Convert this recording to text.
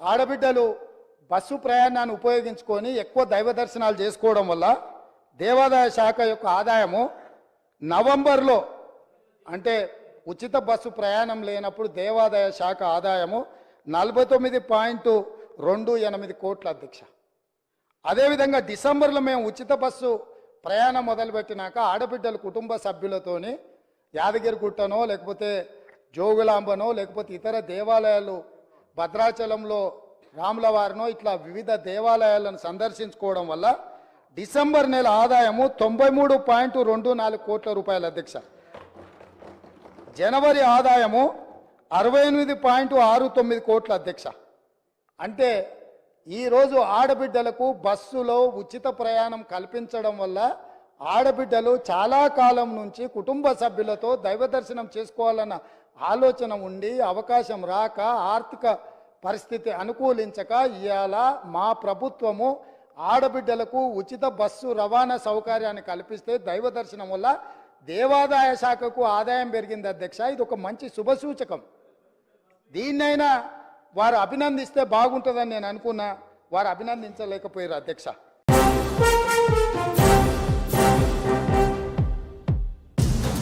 ఆడబిడ్డలు బస్సు ప్రయాణాన్ని ఉపయోగించుకొని ఎక్కువ దైవ దర్శనాలు చేసుకోవడం వల్ల దేవాదాయ శాఖ యొక్క ఆదాయము నవంబర్లో అంటే ఉచిత బస్సు ప్రయాణం లేనప్పుడు దేవాదాయ శాఖ ఆదాయము నలభై తొమ్మిది పాయింట్ రెండు ఎనిమిది కోట్ల అధ్యక్ష. అదేవిధంగా డిసెంబర్లో మేము ఉచిత బస్సు ప్రయాణం మొదలుపెట్టినాక ఆడబిడ్డలు కుటుంబ సభ్యులతోని యాదగిరిగుట్టనో లేకపోతే జోగులాంబనో లేకపోతే ఇతర దేవాలయాలు భద్రాచలంలో రాములవారినో ఇట్లా వివిధ దేవాలయాలను సందర్శించుకోవడం వల్ల డిసెంబర్ నెల ఆదాయము తొంభై మూడు పాయింట్ రెండు నాలుగు కోట్ల రూపాయల అధ్యక్ష. జనవరి ఆదాయము అరవై ఎనిమిది పాయింట్ ఆరు తొమ్మిది కోట్ల అధ్యక్ష. అంటే ఈరోజు ఆడబిడ్డలకు బస్సులో ఉచిత ప్రయాణం కల్పించడం వల్ల ఆడబిడ్డలు చాలా కాలం నుంచి కుటుంబ సభ్యులతో దైవ దర్శనం చేసుకోవాలన్న ఆలోచన ఉండి అవకాశం రాక ఆర్థిక పరిస్థితి అనుకూలించక ఇవాళ మా ప్రభుత్వము ఆడబిడ్డలకు ఉచిత బస్సు రవాణా సౌకర్యాన్ని కల్పిస్తే దైవ దర్శనం వల్ల దేవాదాయ శాఖకు ఆదాయం పెరిగింది అధ్యక్ష. ఇది ఒక మంచి శుభసూచకం దీన్నైనా వారు అభినందిస్తే బాగుంటుందని నేను అనుకున్నా. వారు అభినందించలేకపోయారు అధ్యక్ష.